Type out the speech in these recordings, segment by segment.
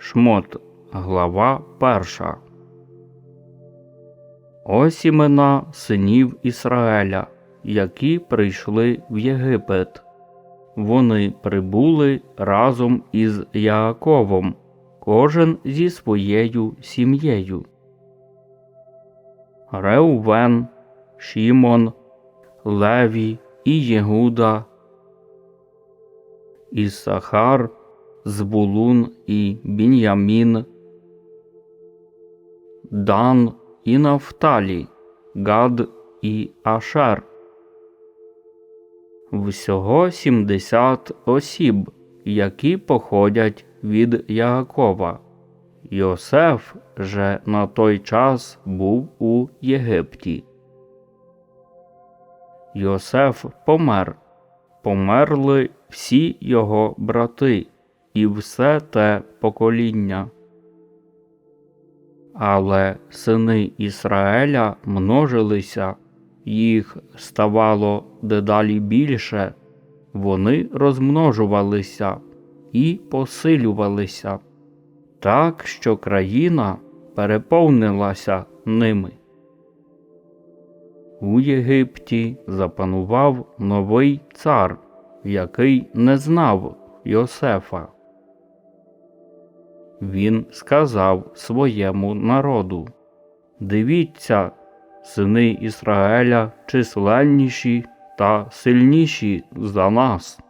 Шмот, глава перша. Ось імена синів Ісраеля, які прийшли в Єгипет. Вони прибули разом із Яаковом, кожен зі своєю сім'єю. Реувен, Шімон, Леві і Єгуда, Ісахар, Збулун і Бін'ямін, Дан і Нафталі, Гад і Ашер. Всього сімдесят осіб, які походять від Яакова. Йосеф же на той час був у Єгипті. Йосеф помер, померли всі його брати і все те покоління. Але сини Ісраеля множилися, їх ставало дедалі більше, вони розмножувалися і посилювалися, так що країна переповнилася ними. У Єгипті запанував новий цар, який не знав Йосефа. Він сказав своєму народу Дивіться, сини Ісраеля численніші та сильніші за нас.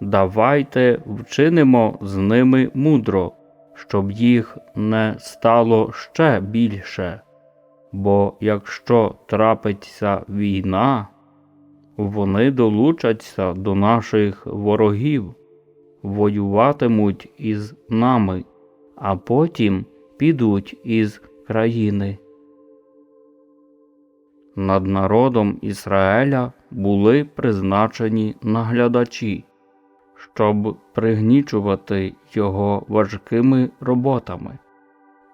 Давайте вчинимо з ними мудро, щоб їх не стало ще більше. Бо якщо трапиться війна, вони долучаться до наших ворогів, воюватимуть із нами, а потім підуть із країни. Над народом Ізраїля були призначені наглядачі, щоб пригнічувати його важкими роботами,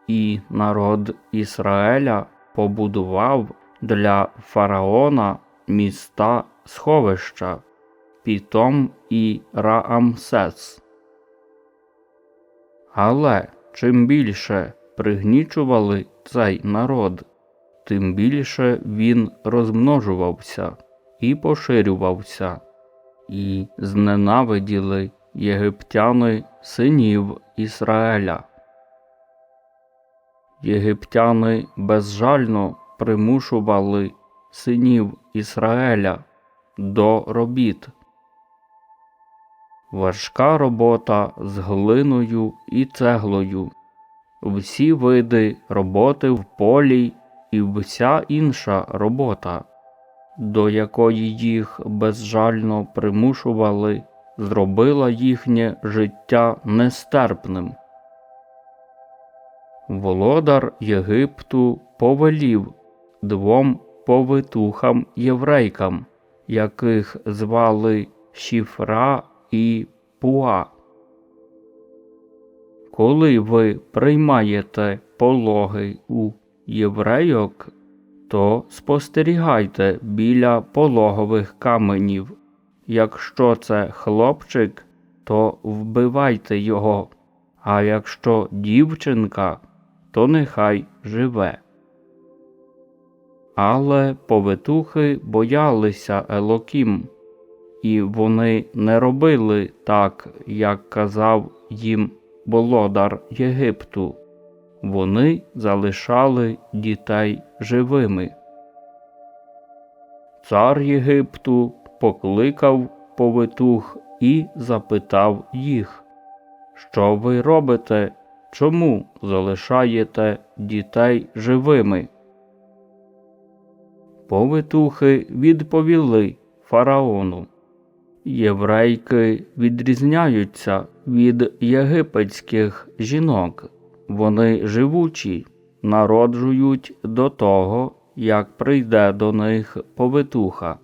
і народ Ізраїля побудував для фараона міста сховища Пітом і Раамсес. Але чим більше пригнічували цей народ, тим більше він розмножувався і поширювався, і зненавиділи єгиптяни синів Ісраеля. Єгиптяни безжально примушували синів Ісраеля до робіт. Важка робота з глиною і цеглою, всі види роботи в полі і вся інша робота, до якої їх безжально примушували, зробила їхнє життя нестерпним. Володар Єгипту повелів двом повитухам єврейкам, яких звали Шіфра і Пуа. Коли ви приймаєте пологи у єврейок, то спостерігайте біля пологових каменів. Якщо це хлопчик, то вбивайте його, а якщо дівчинка, то нехай живе. Але повитухи боялися Елокім, і вони не робили так, як казав їм володар Єгипту. Вони залишали дітей живими. Цар Єгипту покликав повитух і запитав їх, що ви робите, чому залишаєте дітей живими? Повитухи відповіли фараону. Єврейки відрізняються від єгипетських жінок. Вони живучі, народжують до того, як прийде до них повитуха.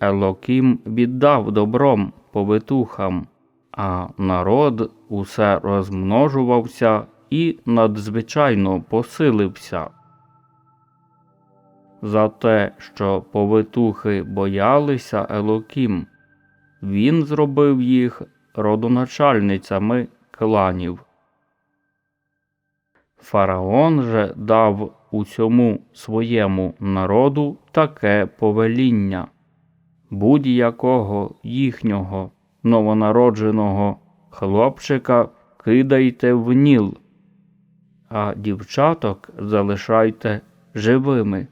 Елокім віддав добром повитухам, а народ усе розмножувався і надзвичайно посилився. За те, що повитухи боялися Елокім, він зробив їх родоначальницями кланів. Фараон же дав усьому своєму народу таке повеління будь-якого їхнього новонародженого хлопчика кидайте в ніл, а дівчаток залишайте живими.